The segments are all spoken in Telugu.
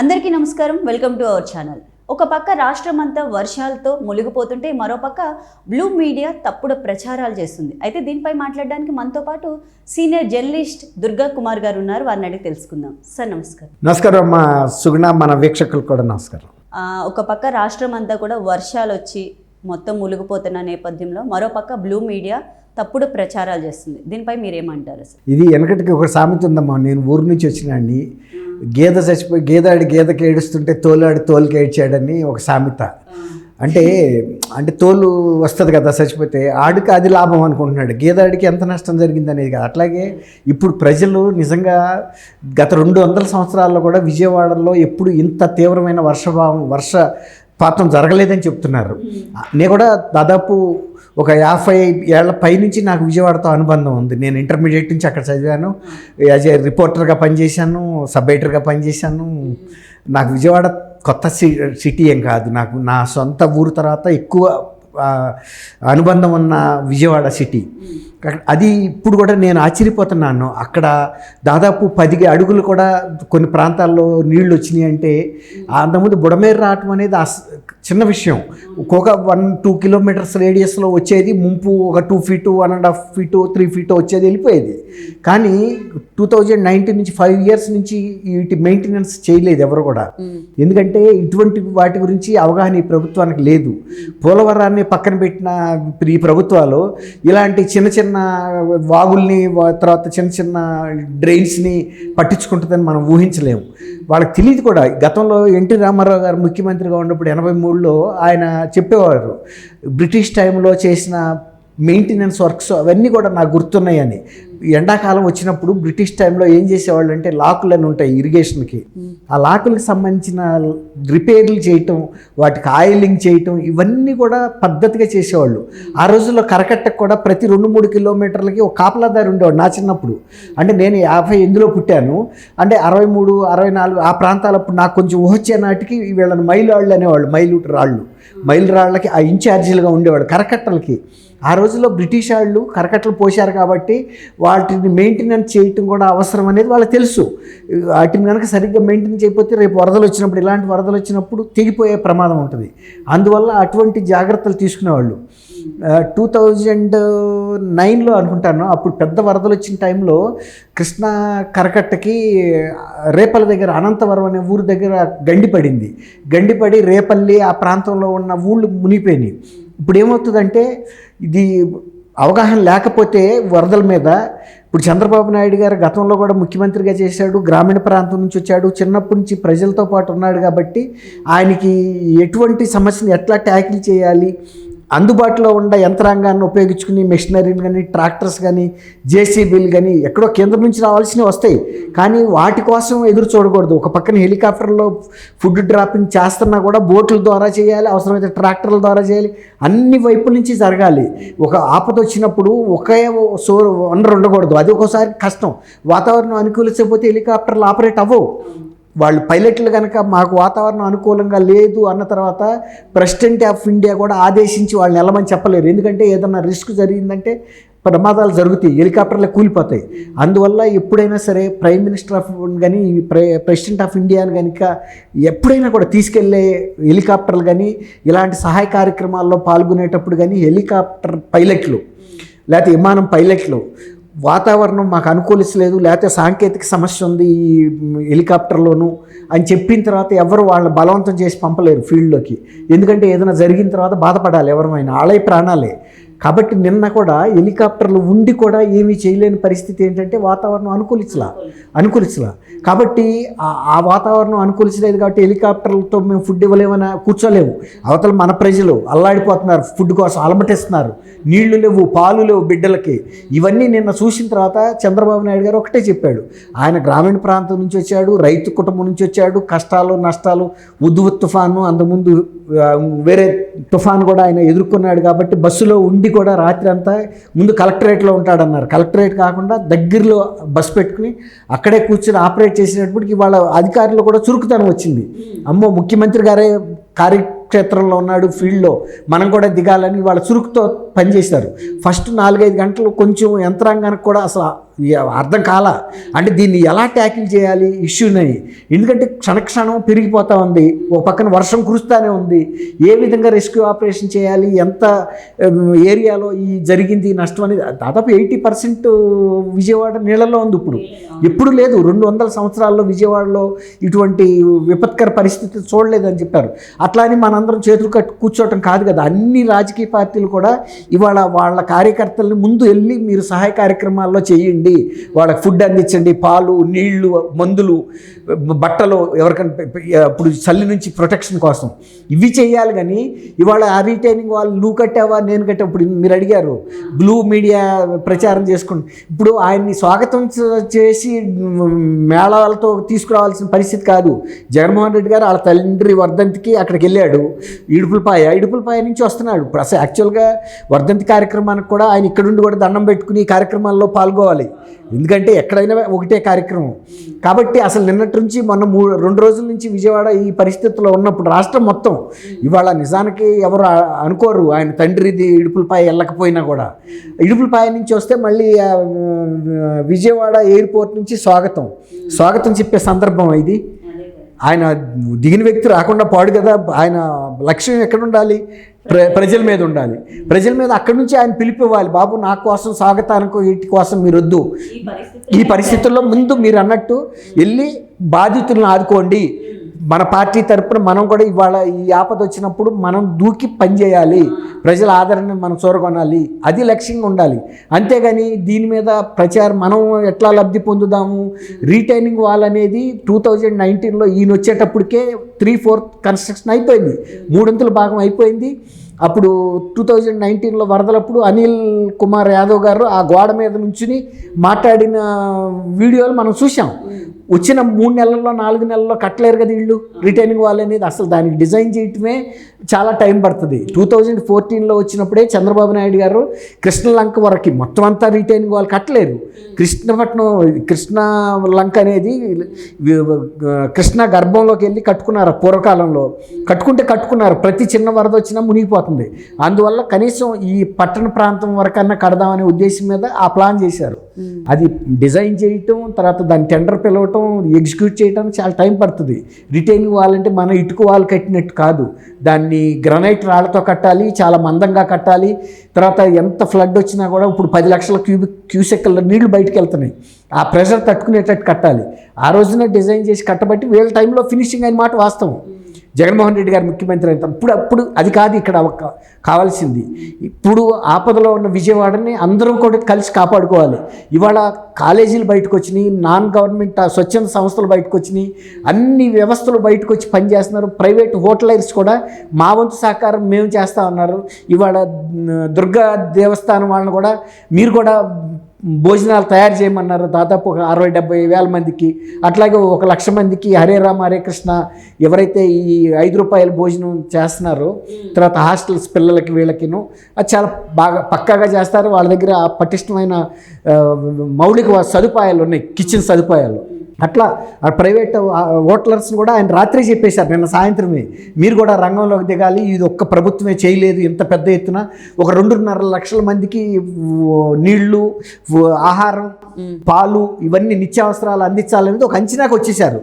అందరికీ నమస్కారం. Welcome to our channel. ఒక పక్క రాష్ట్రం అంతా వర్షాలతో మునిగిపోతుంటే మరో పక్క బ్లూ మీడియా తప్పుడు ప్రచారాలు చేస్తుంది. అయితే దీనిపై మాట్లాడడానికి మనతో పాటు సీనియర్ జర్నలిస్ట్ దుర్గా కుమార్ గారు ఉన్నారు. వారిని అడిగి తెలుసుకుందాం. సార్ నమస్కారం. నమస్కారం అమ్మా సుగుణ మన వీక్షకులకు కూడా నమస్కారం. ఒక పక్క రాష్ట్రం అంతా కూడా వర్షాలు వచ్చి మొత్తం మునిగిపోతున్న నేపథ్యంలో మరో పక్క బ్లూ మీడియా తప్పుడు ప్రచారాలు చేస్తుంది. దీనిపై మీరేమంటారు సార్? ఇది వెనకటికి ఒక సామెత ఉందమ్మా. నేను ఊరు నుంచి వచ్చినాడిని గేదె చచ్చిపోయి గేదాడి గేదెకి ఏడుస్తుంటే తోలాడి తోలుకి ఏడ్చాడని ఒక సామెత. అంటే అంటే తోలు వస్తుంది కదా చచ్చిపోతే ఆడికి అది లాభం అనుకుంటున్నాడు. గేదాడికి ఎంత నష్టం జరిగింది అనేది కదా. అట్లాగే ఇప్పుడు ప్రజలు నిజంగా గత రెండు వందల సంవత్సరాల్లో కూడా విజయవాడలో ఎప్పుడు ఇంత తీవ్రమైన వర్షభావం వర్షపాతం జరగలేదని చెప్తున్నారు. నేను కూడా దాదాపు ఒక యాభై ఏళ్ళ పైనుంచి నాకు విజయవాడతో అనుబంధం ఉంది. నేను ఇంటర్మీడియట్ నుంచి అక్కడ చదివాను. యాజ్ ఏ రిపోర్టర్గా పనిచేశాను సబ్ ఎడిటర్గా పనిచేశాను. నాకు విజయవాడ కొత్త సి సిటీ ఏం కాదు. నాకు నా సొంత ఊరు తర్వాత ఎక్కువ అనుబంధం ఉన్న విజయవాడ సిటీ. అది ఇప్పుడు కూడా నేను ఆశ్చర్యపోతున్నాను. అక్కడ దాదాపు పది అడుగులు కూడా కొన్ని ప్రాంతాల్లో నీళ్ళు వచ్చినాయి అంటే అంతకుముందు బుడమేరు రావటం అనేది చిన్న విషయం. ఒక్కొక్క వన్ టూ కిలోమీటర్స్ రేడియస్లో వచ్చేది ముంపు ఒక two feet one and half feet three feet వచ్చేది వెళ్ళిపోయేది. కానీ టూ థౌజండ్ నైన్టీన్ నుంచి ఫైవ్ ఇయర్స్ నుంచి వీటి మెయింటెనెన్స్ చేయలేదు ఎవరు కూడా. ఎందుకంటే ఇటువంటి వాటి గురించి అవగాహన ఈ ప్రభుత్వానికి లేదు. పోలవరాన్ని పక్కన పెట్టిన ఈ ప్రభుత్వాలు ఇలాంటి చిన్న చిన్న వాగుల్ని తర్వాత చిన్న చిన్న డ్రైన్స్ని పట్టించుకుంటుందని మనం ఊహించలేము. వాళ్ళకి తెలియదు కూడా. గతంలో ఎన్టీ రామారావు గారు ముఖ్యమంత్రిగా ఉన్నప్పుడు ఎనభై స్కూల్లో ఆయన చెప్పేవారు బ్రిటిష్ టైంలో చేసిన మెయింటెనెన్స్ వర్క్స్ అవన్నీ కూడా నాకు గుర్తున్నాయని. ఎండాకాలం వచ్చినప్పుడు బ్రిటిష్ టైంలో ఏం చేసేవాళ్ళు అంటే లాకులు అని ఉంటాయి ఇరిగేషన్కి. ఆ లాకులకు సంబంధించిన రిపేర్లు చేయటం వాటికి ఆయిలింగ్ చేయటం ఇవన్నీ కూడా పద్ధతిగా చేసేవాళ్ళు. ఆ రోజుల్లో కరకట్టకు కూడా ప్రతి రెండు మూడు కిలోమీటర్లకి ఒక కాపలాదారి ఉండేవాడు నా చిన్నప్పుడు. అంటే నేను యాభై ఎనిమిదిలో పుట్టాను. అంటే అరవై మూడు అరవై నాలుగు ఆ ప్రాంతాలప్పుడు నాకు కొంచెం ఊహొచ్చే నాటికి వీళ్ళని మైలు రాళ్ళు అనేవాళ్ళు మైలు రాళ్ళు. మైలు రాళ్ళకి ఆ ఇన్ఛార్జీలుగా ఉండేవాళ్ళు కరకట్టలకి. ఆ రోజుల్లో బ్రిటిష్ వాళ్ళు కరకట్టలు పోశారు కాబట్టి వాటిని మెయింటెనెన్స్ చేయటం కూడా అవసరం అనేది వాళ్ళకి తెలుసు. వాటిని కనుక సరిగ్గా మెయింటైన్ చేయకపోతే రేపు వరదలు వచ్చినప్పుడు ఇలాంటి వరదలు వచ్చినప్పుడు తెగిపోయే ప్రమాదం ఉంటుంది. అందువల్ల అటువంటి జాగ్రత్తలు తీసుకునేవాళ్ళు. టూ థౌజండ్ నైన్లో అనుకుంటాను అప్పుడు పెద్ద వరదలు వచ్చిన టైంలో కృష్ణా కరకట్టకి రేపల దగ్గర అనంతవరం అనే ఊరు దగ్గర గండి పడింది. గండి పడి రేపల్లి ఆ ప్రాంతంలో ఉన్న ఊళ్ళు మునిగిపోయినాయి. ఇప్పుడు ఏమవుతుందంటే ఇది అవగాహన లేకపోతే వరదల మీద ఇప్పుడు చంద్రబాబు నాయుడు గారు గతంలో కూడా ముఖ్యమంత్రిగా చేశాడు గ్రామీణ ప్రాంతం నుంచి వచ్చాడు చిన్నప్పటి నుంచి ప్రజలతో పాటు ఉన్నాడు కాబట్టి ఆయనకి ఎటువంటి సమస్యను ఎట్లా ట్యాకిల్ చేయాలి అందుబాటులో ఉన్న యంత్రాంగాన్ని ఉపయోగించుకుని మెషినరీలు కానీ ట్రాక్టర్స్ కానీ జేసీబీలు కానీ ఎక్కడో కేంద్రం నుంచి రావాల్సినవి వస్తాయి. కానీ వాటి కోసం ఎదురు చూడకూడదు. ఒక పక్కన హెలికాప్టర్లో ఫుడ్ డ్రాపింగ్ చేస్తున్నా కూడా బోట్ల ద్వారా చేయాలి అవసరమైతే ట్రాక్టర్ల ద్వారా చేయాలి. అన్ని వైపుల నుంచి జరగాలి. ఒక ఆపద వచ్చినప్పుడు ఒకే సో వనరు ఉండకూడదు. అది ఒక్కోసారి కష్టం. వాతావరణం అనుకూలించకపోతే హెలికాప్టర్లు ఆపరేట్ అవ్వవు. వాళ్ళు పైలట్లు కనుక మాకు వాతావరణం అనుకూలంగా లేదు అన్న తర్వాత ప్రెసిడెంట్ ఆఫ్ ఇండియా కూడా ఆదేశించి వాళ్ళని వెళ్ళమని చెప్పలేరు. ఎందుకంటే ఏదన్నా రిస్క్ జరిగిందంటే ప్రమాదాలు జరుగుతాయి హెలికాప్టర్లు కూలిపోతాయి. అందువల్ల ఎప్పుడైనా సరే ప్రైమ్ మినిస్టర్ ఆఫ్ కానీ ప్రెసిడెంట్ ఆఫ్ ఇండియాని కనుక ఎప్పుడైనా కూడా తీసుకెళ్ళే హెలికాప్టర్లు కానీ ఇలాంటి సహాయ కార్యక్రమాల్లో పాల్గొనేటప్పుడు కానీ హెలికాప్టర్ పైలట్లు లేకపోతే విమానం పైలట్లు వాతావరణం మాకు అనుకూలించలేదు లేకపోతే సాంకేతిక సమస్య ఉంది ఈ హెలికాప్టర్లోను అని చెప్పిన తర్వాత ఎవరు వాళ్ళని బలవంతం చేసి పంపలేరు ఫీల్డ్లోకి. ఎందుకంటే ఏదైనా జరిగిన తర్వాత బాధపడాలి ఎవరమైనా ఆలయ ప్రాణాలే. కాబట్టి నిన్న కూడా హెలికాప్టర్లు ఉండి కూడా ఏమీ చేయలేని పరిస్థితి ఏంటంటే వాతావరణం అనుకూలించలా అనుకూలించలా. కాబట్టి ఆ- వాతావరణం అనుకూలించలేదు కాబట్టి హెలికాప్టర్లతో మేము ఫుడ్ ఇవ్వలేమని కూర్చోలేము. అవతల మన ప్రజలు అల్లాడిపోతున్నారు ఫుడ్ కోసం అలమటిస్తున్నారు. నీళ్ళు లేవు పాలు లేవు బిడ్డలకి. ఇవన్నీ నిన్న చూసిన తర్వాత చంద్రబాబు నాయుడు గారు ఒకటే చెప్పాడు. ఆయన గ్రామీణ ప్రాంతం నుంచి వచ్చాడు రైతు కుటుంబం నుంచి వచ్చాడు. కష్టాలు నష్టాలు ఉద్దువు తుఫాను అంతకుముందు వేరే తుఫాను కూడా ఆయన ఎదుర్కొన్నాడు కాబట్టి బస్సులో ఉండి కూడా రాత్రి అంతా ముందు కలెక్టరేట్లో ఉంటాడన్నారు. కలెక్టరేట్ కాకుండా దగ్గరలో బస్సు పెట్టుకుని అక్కడే కూర్చొని ఆపరేట్ చేసినప్పటికి వాళ్ళ అధికారులు కూడా చురుకుతనం వచ్చింది. అమ్మో ముఖ్యమంత్రి గారే కార్యక్షేత్రంలో ఉన్నాడు ఫీల్డ్లో మనం కూడా దిగాలని వాళ్ళ చురుకుతో పనిచేశారు. ఫస్ట్ నాలుగైదు గంటలు కొంచెం యంత్రాంగానికి కూడా అసలు అర్థం కాల? అంటే దీన్ని ఎలా ట్యాకిల్ చేయాలి? ఇష్యూని ఎందుకంటే క్షణక్షణం పెరిగిపోతా ఉంది. ఒక పక్కన వర్షం కురుస్తూనే ఉంది. ఏ విధంగా రెస్క్యూ ఆపరేషన్ చేయాలి? ఎంత ఏరియాలో ఈ జరిగింది నష్టం అనేది దాదాపు ఎయిటీ పర్సెంట్ విజయవాడ నీళ్ళలో ఉంది ఇప్పుడు. ఎప్పుడు లేదు. రెండు వందల సంవత్సరాల్లో విజయవాడలో ఇటువంటి విపత్కర పరిస్థితి చూడలేదని చెప్పారు. అట్లా అని మనందరం చేతులు కట్టు కూర్చోవటం కాదు కదా. అన్ని రాజకీయ పార్టీలు కూడా ఇవాళ వాళ్ళ కార్యకర్తల్ని ముందు వెళ్ళి మీరు సహాయ కార్యక్రమాల్లో చేయండి. వాళ్ళకి ఫుడ్ అందించండి పాలు నీళ్ళు మందులు బట్టలు ఎవరికైనా ఇప్పుడు చల్లి నుంచి ప్రొటెక్షన్ కోసం. ఇవి చేయాలి కానీ ఇవాళ ఆ రీటైనింగ్ వాళ్ళు నువ్వు కట్టావా నేను కట్టా ఇప్పుడు మీరు అడిగారు బ్లూ మీడియా ప్రచారం చేసుకుని. ఇప్పుడు ఆయన్ని స్వాగతం చేసి మేళాలతో తీసుకురావాల్సిన పరిస్థితి కాదు. జగన్మోహన్ రెడ్డి గారు వాళ్ళ తండ్రి వర్ధంతికి అక్కడికి వెళ్ళాడు. ఇడుపులపాయ ఇడుపులపాయ నుంచి వస్తున్నాడు. ఇప్పుడు అసలు యాక్చువల్గా వర్ధంతి కార్యక్రమానికి కూడా ఆయన ఇక్కడుండి కూడా దండం పెట్టుకుని ఈ కార్యక్రమాల్లో పాల్గొవాలి. ఎందుకంటే ఎక్కడైనా ఒకటే కార్యక్రమం. కాబట్టి అసలు నిన్నటి నుంచి మొన్న మూడు రెండు రోజుల నుంచి విజయవాడ ఈ పరిస్థితుల్లో ఉన్నప్పుడు రాష్ట్రం మొత్తం ఇవాళ నిజానికి ఎవరు అనుకోరు. ఆయన తండ్రిది ఇడుపులపాయ వెళ్ళకపోయినా కూడా. ఇడుపులపాయ నుంచి వస్తే మళ్ళీ విజయవాడ ఎయిర్పోర్ట్ నుంచి స్వాగతం. స్వాగతం చెప్పే సందర్భం ఇది. ఆయన దిగిన వ్యక్తి రాకుండా పాడు కదా. ఆయన లక్ష్యం ఎక్కడ ఉండాలి? ప్ర ప్రజల మీద ఉండాలి. ప్రజల మీద అక్కడి నుంచి ఆయన పిలిపివ్వాలి బాబు నా కోసం స్వాగతానికి వీటి కోసం మీరు వద్దు ఈ పరిస్థితుల్లో ముందు మీరు అన్నట్టు వెళ్ళి బాధితులను ఆదుకోండి. మన పార్టీ తరపున మనం కూడా ఇవాళ ఈ ఆపద వచ్చినప్పుడు మనం దూకి పనిచేయాలి ప్రజల ఆదరణ మనం చూరగొనాలి అది లక్ష్యంగా ఉండాలి. అంతేగాని దీని మీద ప్రచారం మనం ఎట్లా లబ్ధి పొందుదాము? రీటైనింగ్ వాల్ అనేది టూ థౌజండ్ నైన్టీన్లో ఈయన వచ్చేటప్పటికే త్రీ ఫోర్త్ కన్స్ట్రక్షన్ అయిపోయింది. మూడొంతుల భాగం అయిపోయింది. అప్పుడు టూ థౌజండ్ నైన్టీన్లో వరదలప్పుడు అనిల్ కుమార్ యాదవ్ గారు ఆ గోడ మీద నుంచుని మాట్లాడిన వీడియోలు మనం చూసాం వచ్చిన మూడు నెలల్లో నాలుగు నెలల్లో కట్టలేరు కదా వీళ్ళు రిటైనింగ్ వాల్ అనేది అసలు దానికి డిజైన్ చేయటమే చాలా టైం పడుతుంది. టూ థౌజండ్ ఫోర్టీన్లో వచ్చినప్పుడే చంద్రబాబు నాయుడు గారు కృష్ణలంక వరకు మొత్తం అంతా రిటైనింగ్ వాల్ కట్టలేరు. కృష్ణపట్నం కృష్ణ లంక అనేది కృష్ణ గర్భంలోకి వెళ్ళి కట్టుకున్నారు పూర్వకాలంలో. కట్టుకుంటే కట్టుకున్నారు. ప్రతి చిన్న వరద వచ్చినా మునిగిపోతుంది. అందువల్ల కనీసం ఈ పట్టణ ప్రాంతం వరకన్నా కడదామనే ఉద్దేశం మీద ఆ ప్లాన్ చేశారు. అది డిజైన్ చేయటం తర్వాత దాన్ని టెండర్ పిలవటం ఎగ్జిక్యూట్ చేయటం చాలా టైం పడుతుంది. రిటైనింగ్ వాల్ అంటే మన ఇటుక వాల్ కట్టినట్టు కాదు. దాన్ని గ్రనైట్ రాళ్ళతో కట్టాలి చాలా మందంగా కట్టాలి. తర్వాత ఎంత ఫ్లడ్ వచ్చినా కూడా ఇప్పుడు పది లక్షల క్యూబిక్ క్యూసెక్కల నీళ్ళు బయటకు వెళ్తున్నాయి ఆ ప్రెషర్ తట్టుకునేటట్టు కట్టాలి. ఆ రోజున డిజైన్ చేసి కట్టబట్టి వీళ్ళ టైంలో ఫినిషింగ్ అయిన మాట వాస్తవం. జగన్మోహన్ రెడ్డి గారు ముఖ్యమంత్రి అయితే అప్పుడు అప్పుడు అది కాదు ఇక్కడ ఒక- కావాల్సింది. ఇప్పుడు ఆపదలో ఉన్న విజయవాడని అందరం కూడా కలిసి కాపాడుకోవాలి. ఇవాళ కాలేజీలు బయటకు వచ్చినాయి నాన్ గవర్నమెంట్ స్వచ్ఛంద సంస్థలు బయటకు వచ్చినాయి అన్ని వ్యవస్థలు బయటకు వచ్చి పనిచేస్తున్నారు. ప్రైవేట్ హోటలైర్స్ కూడా మా వంతు సహకారం మేము చేస్తా ఉన్నారు. ఇవాళ దుర్గా దేవస్థానం వాళ్ళని కూడా మీరు కూడా భోజనాలు తయారు చేయమన్నారు. దాదాపు ఒక అరవై డెబ్బై వేల మందికి. అట్లాగే ఒక లక్ష మందికి హరే రామ హరే కృష్ణ ఎవరైతే ఈ ఐదు రూపాయల భోజనం చేస్తున్నారో తర్వాత హాస్టల్స్ పిల్లలకి వీళ్ళకిను అది చాలా బాగా పక్కాగా చేస్తారు. వాళ్ళ దగ్గర పటిష్టమైన మౌలిక సదుపాయాలు ఉన్నాయి. కిచెన్ సదుపాయాలు. అట్లా ఆ ప్రైవేట్ ఓట్లర్స్ని కూడా ఆయన రాత్రి చెప్పేశారు నిన్న సాయంత్రమే. మీరు కూడా రంగంలోకి దిగాలి ఇది ఒక్క ప్రభుత్వమే చేయలేదు ఇంత పెద్ద ఎత్తున ఒక రెండున్నర లక్షల మందికి నీళ్ళు ఆహారం పాలు ఇవన్నీ నిత్యావసరాలు అందించాలనేది ఒక అంచనాకు వచ్చేసారు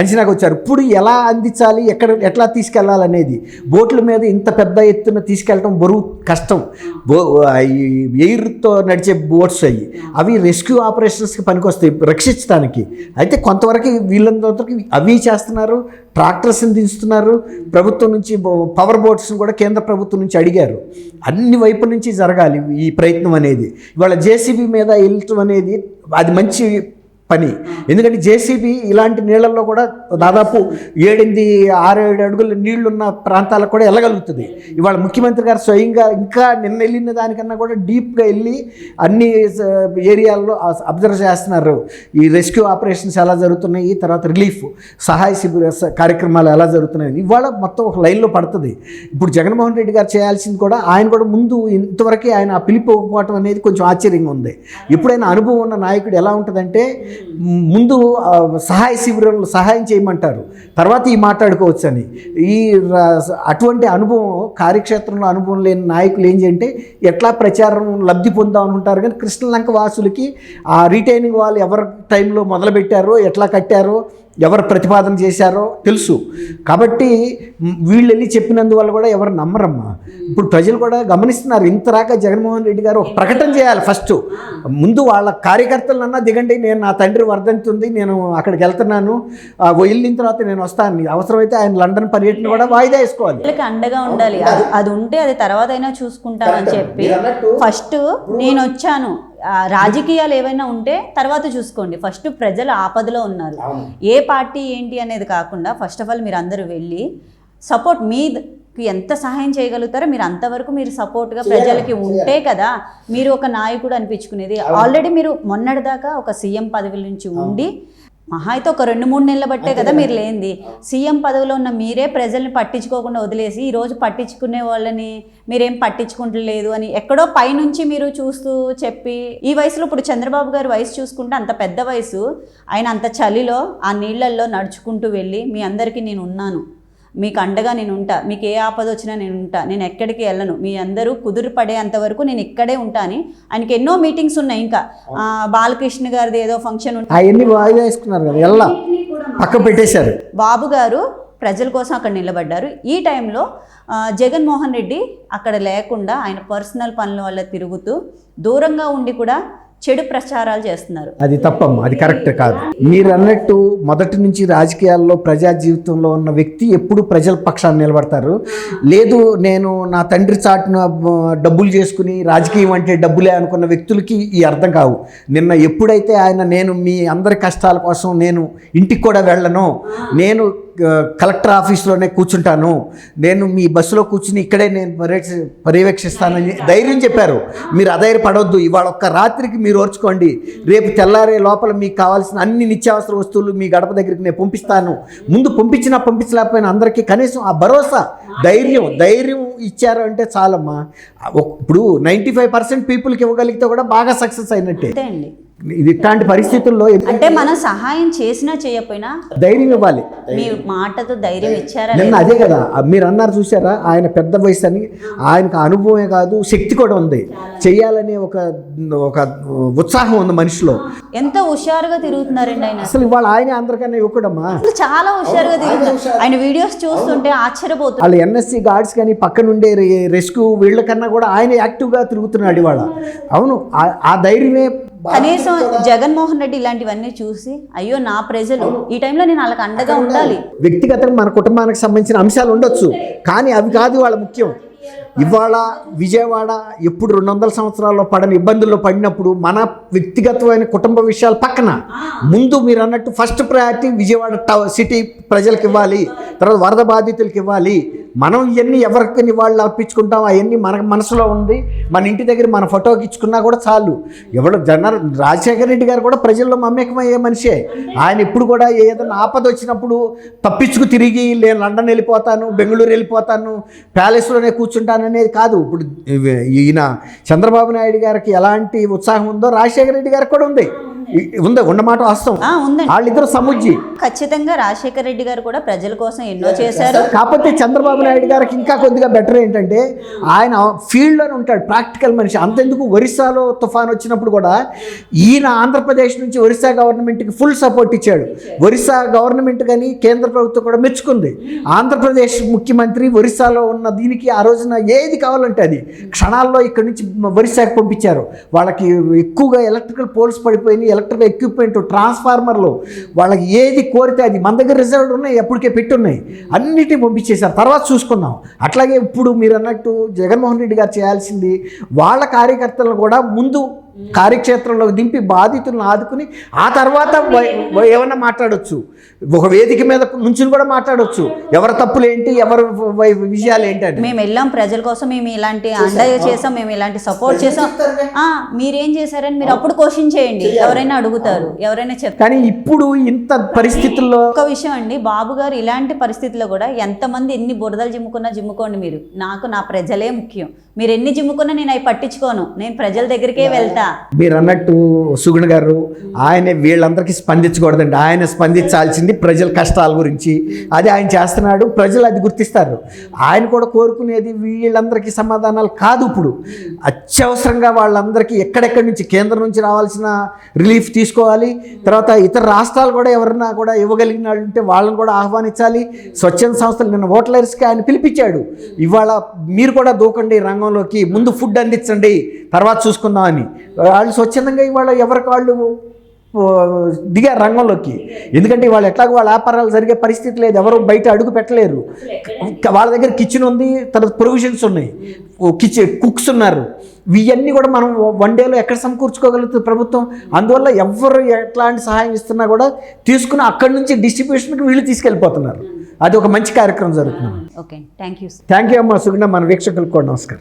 అంచనాకు వచ్చారు. ఇప్పుడు ఎలా అందించాలి ఎక్కడ ఎట్లా తీసుకెళ్ళాలనేది? బోట్ల మీద ఇంత పెద్ద ఎత్తున తీసుకెళ్ళటం బరువు కష్టం. బో ఎయిర్తో నడిచే బోట్స్ అవి. అవి రెస్క్యూ ఆపరేషన్స్కి పనికొస్తాయి రక్షించడానికి. అయితే కొంతవరకు వీళ్ళంతవరకు అవి చేస్తున్నారు ట్రాక్టర్స్ని దించుతున్నారు ప్రభుత్వం నుంచి బో- పవర్ బోట్స్ని కూడా కేంద్ర ప్రభుత్వం నుంచి అడిగారు. అన్ని వైపుల నుంచి జరగాలి ఈ ప్రయత్నం అనేది. ఇవాళ జేసీబీ మీద వెళ్ళటం అనేది అది మంచి పని. ఎందుకంటే జేసీబీ ఇలాంటి నీళ్ళల్లో కూడా దాదాపు ఏడెనిమిది ఆరు ఏడు అడుగుల నీళ్ళున్న ప్రాంతాలకు కూడా వెళ్ళగలుగుతుంది. ఇవాళ ముఖ్యమంత్రి గారు స్వయంగా ఇంకా నిన్న వెళ్ళిన దానికన్నా కూడా డీప్గా వెళ్ళి అన్ని ఏరియాల్లో అబ్జర్వ్ చేస్తున్నారు. ఈ రెస్క్యూ ఆపరేషన్స్ ఎలా జరుగుతున్నాయి తర్వాత రిలీఫ్ సహాయ శిబిర కార్యక్రమాలు ఎలా జరుగుతున్నాయి. ఇవాళ మొత్తం ఒక లైన్లో పడుతుంది. ఇప్పుడు జగన్మోహన్ రెడ్డి గారు చేయాల్సింది కూడా ఆయన కూడా ముందు ఇంతవరకు ఆయన ఆ ఇవ్వకపోవటం అనేది కొంచెం ఆశ్చర్యంగా ఉంది. ఎప్పుడైనా అనుభవం ఉన్న నాయకుడు ఎలా ఉంటుందంటే ముందు సహాయ శిబిరంలో సహాయం చేయమంటారు. తర్వాత ఈ మాట్లాడుకోవచ్చు అని ఈ రా- అటువంటి అనుభవం కార్యక్షేత్రంలో అనుభవం లేని నాయకులు ఏం చేయంటే ఎట్లా ప్రచారం లబ్ధి పొందాం అనుకుంటారు. కానీ కృష్ణలంక వాసులకి ఆ రిటైనింగ్ వాళ్ళు ఎవరి టైంలో మొదలుపెట్టారో ఎట్లా కట్టారో ఎవరు ప్రతిపాదన చేశారో తెలుసు. కాబట్టి వీళ్ళు వెళ్ళి చెప్పినందువల్ల కూడా ఎవరు నమ్మరమ్మా. ఇప్పుడు ప్రజలు కూడా గమనిస్తున్నారు ఇంతరాక జగన్మోహన్ రెడ్డి గారు ఒక ప్రకటన చేయాలి ఫస్ట్. ముందు వాళ్ళ కార్యకర్తలన్నా దిగండి నేను నా తండ్రి వర్ధంతి ఉంది నేను అక్కడికి వెళ్తున్నాను ఆ, వెళ్ళిన తర్వాత నేను వస్తాను. అవసరమైతే ఆయన లండన్ పర్యటన కూడా వాయిదా వేసుకోవాలి. అండగా ఉండాలి. అది. ఉంటే అది తర్వాత అయినా చూసుకుంటానని చెప్పి ఫస్ట్ నేను వచ్చాను. రాజకీయాలు ఏవైనా ఉంటే తర్వాత చూసుకోండి. ఫస్ట్ ప్రజలు ఆపదలో ఉన్నారు. ఏ పార్టీ ఏంటి అనేది కాకుండా ఫస్ట్ ఆఫ్ ఆల్ మీరు అందరూ వెళ్ళి సపోర్ట్ మీకి ఎంత సహాయం చేయగలుగుతారో మీరు అంతవరకు మీరు సపోర్ట్గా ప్రజలకి ఉంటే కదా మీరు ఒక నాయకుడు అనిపించుకునేది. ఆల్రెడీ మీరు మొన్నటిదాకా ఒక సీఎం పదవి నుంచి ఉండి మహా అయితే ఒక రెండు మూడు నెలల బట్టే కదా మీరు లేనిది. సీఎం పదవిలో ఉన్న మీరే ప్రజల్ని పట్టించుకోకుండా వదిలేసి ఈ రోజు పట్టించుకునే వాళ్ళని మీరేం పట్టించుకుంటలేదు అని ఎక్కడో పైనుంచి మీరు చూస్తూ చెప్పి ఈ వయసులో ఇప్పుడు చంద్రబాబు గారి వయసు చూసుకుంటే అంత పెద్ద వయసు. ఆయన అంత చలిలో ఆ నీళ్ళల్లో నడుచుకుంటూ వెళ్ళి మీ అందరికీ నేను ఉన్నాను. మీకు అండగా నేను ఉంటా మీకు ఏ ఆపద వచ్చినా నేను ఉంటా నేను ఎక్కడికి వెళ్ళను మీ అందరూ కుదురు పడేంత వరకు నేను ఇక్కడే ఉంటా అని ఆయనకి ఎన్నో మీటింగ్స్ ఉన్నాయి ఇంకా. బాలకృష్ణ గారిది ఏదో ఫంక్షన్ ఉంది అవన్నీ వాయిదా వేసుకున్నారు కదా ఎలా పక్క పెట్టేశారు. బాబు గారు ప్రజల కోసం అక్కడ నిలబడ్డారు. ఈ టైంలో జగన్మోహన్ రెడ్డి అక్కడ లేకుండా ఆయన పర్సనల్ పనుల వల్ల తిరుగుతూ దూరంగా ఉండి కూడా చెడు ప్రచారాలు చేస్తున్నారు. అది తప్పమ్మ అది కరెక్ట్ కాదు. మీరు అన్నట్టు మొదటి నుంచి రాజకీయాల్లో ప్రజా జీవితంలో ఉన్న వ్యక్తి ఎప్పుడు ప్రజల పక్షాన్ని నిలబడతారు. లేదు నేను నా తండ్రి చాటున డబ్బులు చేసుకుని రాజకీయం అంటే డబ్బులే అనుకున్న వ్యక్తులకి ఈ అర్థం కావు. నిన్న ఎప్పుడైతే ఆయన నేను మీ అందరి కష్టాల కోసం నేను ఇంటికి కూడా వెళ్ళను నేను కలెక్టర్ ఆఫీస్లోనే కూర్చుంటాను. నేను మీ బస్సులో కూర్చుని ఇక్కడే నేను పర్యవేక్ష పర్యవేక్షిస్తానని ధైర్యం చెప్పారు. మీరు అధైర్యపడొద్దు ఇవాళ ఒక్క రాత్రికి మీరు ఓర్చుకోండి. రేపు తెల్లారే లోపల మీకు కావాల్సిన అన్ని నిత్యావసర వస్తువులు మీ గడప దగ్గరికి నేను పంపిస్తాను. ముందు పంపించినా పంపించలేకపోయినా అందరికీ కనీసం ఆ భరోసా ధైర్యం ధైర్యం ఇచ్చారు అంటే చాలమ్మా. ఇప్పుడు నైంటీ ఫైవ్ పర్సెంట్ పీపుల్కి ఇవ్వగలిగితే కూడా బాగా సక్సెస్ అయినట్టే. అండి. ఇది ఇట్లాంటి పరిస్థితుల్లో అంటే మనం సహాయం చేసినా చేయకపోయినా ధైర్యం ఇవ్వాలి. మీ మాటతో ధైర్యం ఇచ్చారా నిన్న అదే కదా మీరు అన్నారు చూసారా ఆయన పెద్ద వయసు అని ఆయనకు అనుభవమే కాదు శక్తి కూడా ఉంది. చెయ్యాలనే ఒక ఒక ఉత్సాహం ఉంది మనిషిలో. ఎంతో హుషారుగా తిరుగుతున్నారండి ఆయన. అసలు ఇవాళ ఆయన అందరికన్నా అసలు చాలా హుషారుగా తిరుగుతున్నారు. ఆయన వీడియోస్ చూస్తుంటే ఆశ్చర్యపోతున్నారు. వాళ్ళ ఎన్ఎస్సి గార్డ్స్ కానీ పక్కనుండే రెస్క్యూ వీళ్ళకన్నా కూడా ఆయన యాక్టివ్గా తిరుగుతున్నాడు ఇవాళ. అవును ఆ ధైర్యమే కనీసం జగన్మోహన్ రెడ్డి ఇలాంటివన్నీ చూసి అయ్యో నా ప్రజలు ఈ టైంలో నేను వాళ్ళకి అండగా ఉండాలి. వ్యక్తిగతంగా మన కుటుంబానికి సంబంధించిన అంశాలు ఉండొచ్చు కానీ అవి కాదు వాళ్ళ ముఖ్యం. ఇవాళ విజయవాడ ఎప్పుడు రెండు వందల సంవత్సరాల్లో పడని ఇబ్బందుల్లో పడినప్పుడు మన వ్యక్తిగతమైన కుటుంబ విషయాలు పక్కన. ముందు మీరు అన్నట్టు ఫస్ట్ ప్రయారిటీ విజయవాడ టౌ సిటీ ప్రజలకు ఇవ్వాలి తర్వాత వరద బాధితులకు ఇవ్వాలి మనం ఇవన్నీ ఎవరికి వాళ్ళు అర్పించుకుంటాం అవన్నీ మన మనసులో ఉంది. మన ఇంటి దగ్గర మన ఫోటోకి ఇచ్చుకున్నా కూడా చాలు. ఎవరు జన రాజశేఖర రెడ్డి గారు కూడా ప్రజల్లో మమేకమయ్యే మనిషే. ఆయన ఇప్పుడు కూడా ఏదైనా ఆపద వచ్చినప్పుడు తప్పించుకు తిరిగి నేను లండన్ వెళ్ళిపోతాను బెంగళూరు వెళ్ళిపోతాను ప్యాలెస్లోనే కూర్చుంటాను అనేది కాదు. ఇప్పుడు ఈయన చంద్రబాబు నాయుడు గారికి ఎలాంటి ఉత్సాహం ఉందో రాజశేఖర రెడ్డి గారికి కూడా ఉంది. ఉంది? ఉన్నమాట వాస్తవం. ఉందండి వాళ్ళిద్దరు సముజ్జి. ఖచ్చితంగా రాజశేఖర రెడ్డి గారు కూడా ప్రజల కోసం ఎన్నో చేశారు. కాకపోతే చంద్రబాబు నాయుడు గారికి ఇంకా కొద్దిగా బెటర్ ఏంటంటే ఆయన ఫీల్డ్లోనే ఉంటాడు ప్రాక్టికల్ మనిషి. అంతెందుకు ఒరిస్సాలో తుఫాన్ వచ్చినప్పుడు కూడా ఈయన ఆంధ్రప్రదేశ్ నుంచి ఒరిస్సా గవర్నమెంట్కి ఫుల్ సపోర్ట్ ఇచ్చాడు. ఒరిస్సా గవర్నమెంట్ కానీ కేంద్ర ప్రభుత్వం కూడా మెచ్చుకుంది. ఆంధ్రప్రదేశ్ ముఖ్యమంత్రి ఒరిస్సాలో ఉన్న దీనికి ఆ రోజున ఏది కావాలంటే అది. క్షణాల్లో ఇక్కడి నుంచి ఒరిస్సాకి పంపించారు. వాళ్ళకి ఎక్కువగా ఎలక్ట్రికల్ పోల్స్ పడిపోయినాయి ఎలక్ట్రికల్ ఎక్విప్మెంట్ ట్రాన్స్ఫార్మర్లు వాళ్ళకి ఏది కోరితే అది మన దగ్గర రిజర్వ్డ్ ఉన్నాయి ఎప్పటికే పెట్టున్నాయి. అన్నిటిని పంపించేశారు. తర్వాత చూసుకుందాం. అట్లాగే ఇప్పుడు మీరు అన్నట్టు జగన్మోహన్ రెడ్డి గారు చేయాల్సింది వాళ్ళ కార్యకర్తలను కూడా ముందు కార్యక్షేత్రంలోకి దింపి బాధితులను ఆదుకుని ఆ తర్వాత ఏమన్నా మాట్లాడొచ్చు? ఒక వేదిక మీద నుంచి కూడా మాట్లాడొచ్చు. ఎవరి తప్పులు ఏంటి? ఎవరి విజయాలు ఏంటి అని మేము వెళ్ళాం ప్రజల కోసం మేము ఇలాంటి అండ చేసాం మేము ఇలాంటి సపోర్ట్ చేసాం ఆ, మీరేం చేశారని మీరు అప్పుడు క్వశ్చన్ చేయండి. ఎవరైనా అడుగుతారు. ఎవరైనా చెప్తారు కానీ ఇప్పుడు ఇంత పరిస్థితుల్లో ఒక విషయం అండి. బాబు గారు ఇలాంటి పరిస్థితుల్లో కూడా ఎంతమంది ఎన్ని బురదలు జిమ్ముకున్నా జిమ్ముకోండి మీరు. నాకు నా ప్రజలే ముఖ్యం. మీరు ఎన్ని జిమ్ముకున్నా నేను అవి పట్టించుకోను. నేను ప్రజల దగ్గరికే వెళ్తా మీరు అన్నట్టు సుగుణ గారు ఆయన వీళ్ళందరికీ స్పందించకూడదండి. ఆయన స్పందించాల్సింది ప్రజల కష్టాల గురించి. అది ఆయన చేస్తున్నాడు ప్రజలు అది గుర్తిస్తారు. ఆయన కూడా కోరుకునేది వీళ్ళందరికీ సమాధానాలు కాదు ఇప్పుడు. అత్యవసరంగా వాళ్ళందరికీ ఎక్కడెక్కడి నుంచి కేంద్రం నుంచి రావాల్సిన రిలీఫ్ తీసుకోవాలి. తర్వాత ఇతర రాష్ట్రాలు కూడా ఎవరన్నా కూడా ఇవ్వగలిగిన వాళ్ళు ఉంటే వాళ్ళని కూడా ఆహ్వానించాలి. స్వచ్ఛంద సంస్థలు నిన్న ఓట్లర్స్కి ఆయన పిలిపించాడు. ఇవాళ మీరు కూడా దూకండి రంగంలోకి ముందు ఫుడ్ అందించండి తర్వాత చూసుకుందాం అని వాళ్ళు స్వచ్ఛందంగా ఇవాళ ఎవరికి వాళ్ళు దిగారు రంగంలోకి. ఎందుకంటే వాళ్ళు ఎట్లాగో వాళ్ళ వ్యాపారాలు జరిగే పరిస్థితి లేదు. ఎవరు బయట అడుగు పెట్టలేరు. వాళ్ళ దగ్గర కిచెన్ ఉంది తర్వాత ప్రొవిజన్స్ ఉన్నాయి. కిచెన్ కుక్స్ ఉన్నారు. ఇవన్నీ కూడా మనం వన్ డేలో ఎక్కడ సమకూర్చుకోగలుగుతుంది ప్రభుత్వం? అందువల్ల ఎవరు ఎట్లాంటి సహాయం ఇస్తున్నా కూడా తీసుకుని అక్కడి నుంచి డిస్ట్రిబ్యూషన్కి వీళ్ళు తీసుకెళ్ళిపోతున్నారు. అది ఒక మంచి కార్యక్రమం జరుగుతుంది. Okay thank you thank you అమ్మా. సుగుణ మన వీక్షకులకు కూడా నమస్కారం.